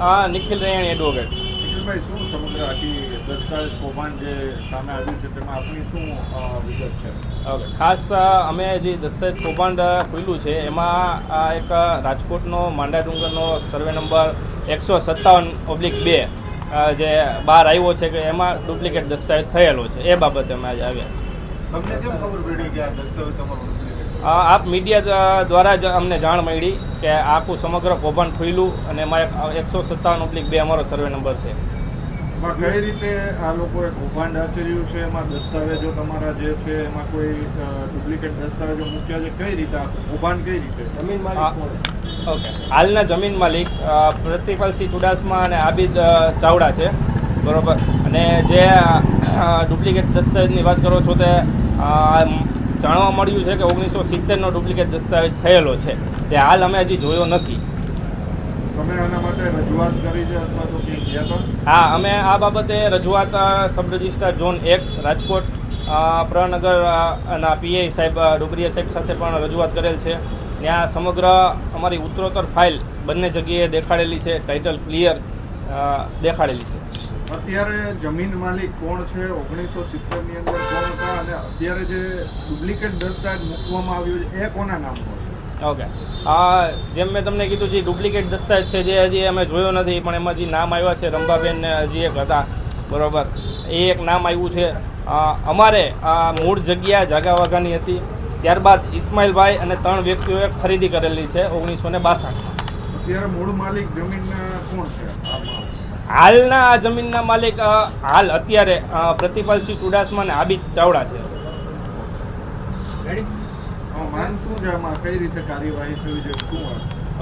આ નિખિલ રૈયાણી એડવોકેટ. નિખિલભાઈ શું સમગ્ર આખી દસ્તાવેજ કૌભાંડ જે સામે આવ્યું છે તેમાં આપણી શું વિગત છે? ખાસ અમે જે દસ્તાવેજ કૌભાંડ ખુલ્યું છે એમાં આ એક રાજકોટનો માંડા ડુંગરનો સર્વે નંબર એકસો સત્તાવન ઓબ્લિક બે જે બહાર આવ્યો છે કે એમાં ડુપ્લિકેટ દસ્તાવેજ થયેલો છે એ બાબતે અમે આજે આવ્યા તમને કેમ ખબર પડી કે આ દસ્તાવેજ તમારો આપ મીડિયા દ્વારા જ અમને જાણ મળી કે આખું સમગ્ર કૌભાંડ ખુલ્યું અને એમાં એકસો સત્તાવન ઓબ્લિક બે અમારો સર્વે નંબર છે. એમાં કઈ રીતે આ લોકોએ કૌભાંડ આચર્યું છે? એમાં દસ્તાવેજો તમારા જે છે એમાં કોઈ ડુપ્લિકેટ દસ્તાવેજો મૂક્યા છે? કઈ રીતે કૌભાંડ કઈ રીતે? જમીન માલિક ઓકે. હાલના જમીન માલિક પ્રતિપાલસિંહ ચુડાસમા અને આબિદ ચાવડા છે. બરોબર. અને જે ડુપ્લિકેટ દસ્તાવેજની વાત કરો છો તે જાણવા મળ્યું છે કે ઓગણીસો સિત્તેરનો ડુપ્લિકેટ દસ્તાવેજ થયેલો છે. તે હાલ અમે હજી જોયો નથી. હા અમે આ બાબતે રજૂઆત સબ રજિસ્ટ્રાર ઝોન એક રાજકોટ પ્રનગર ના પીઆઈ સાહેબ ડુબરિયા સાહેબ સાથે પણ રજૂઆત કરેલ છે. ત્યાં સમગ્ર અમારી ઉત્તરોત્તર ફાઇલ બંને જગ્યાએ દેખાડેલી છે ટાઇટલ ક્લિયર દેખાડેલી છે. અત્યારે જમીન માલિક કોણ છે? ઓગણીસો સિત્તેરની અંદર કોણ હતા? અને અત્યારે જે ડુપ્લિકેટ દસ્તાવેજ મૂકવામાં આવ્યું છે એ કોના નામ પર ઓકે. આ જેમ મેં તમને કીધું જે ડુપ્લિકેટ દસ્તાવેજ છે જે હજી અમે જોયો નથી પણ એમાં જે નામ આવ્યા છે રંભાબેન હજી એક હતા. બરોબર. એ એક નામ આવ્યું છે. અમારે આ મૂળ જગ્યા જાગા વાઘાની હતી. ત્યારબાદ ઇસ્માઇલભાઈ અને ત્રણ વ્યક્તિઓએ ખરીદી કરેલી છે ઓગણીસો ને બાસઠમાં. અત્યારે મૂળ માલિક જમીનના કોણ છે? હાલના આ જમીનના માલિક હાલ અત્યારે પ્રતિપાલસિંહ ચુડાસમા અને આબિદ ચાવડા છે.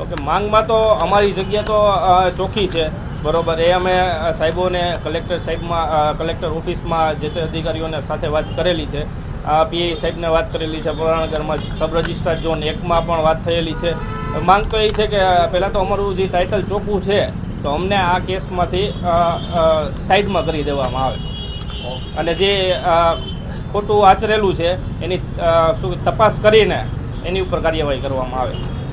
ઓકે માંગમાં તો અમારી જગ્યા તો ચોખ્ખી છે. બરોબર એ અમે સાહેબોને કલેક્ટર સાહેબમાં કલેક્ટર ઓફિસમાં જે તે અધિકારીઓને સાથે વાત કરેલી છે. પીઆઈ સાહેબને વાત કરેલી છે પુરાણગરમાં સબ રજિસ્ટ્રાર ઝોન એકમાં પણ વાત થયેલી છે. માંગ તો એ છે કે પહેલાં તો અમારું જે ટાઇટલ ચોખ્ખું છે, તો અમને આ કેસમાંથી સાઈડમાં કરી દેવામાં આવે. અને જે ખોટું આચરેલું છે, એની શું તપાસ કરીને એની ઉપર કાર્યવાહી કરવામાં આવે.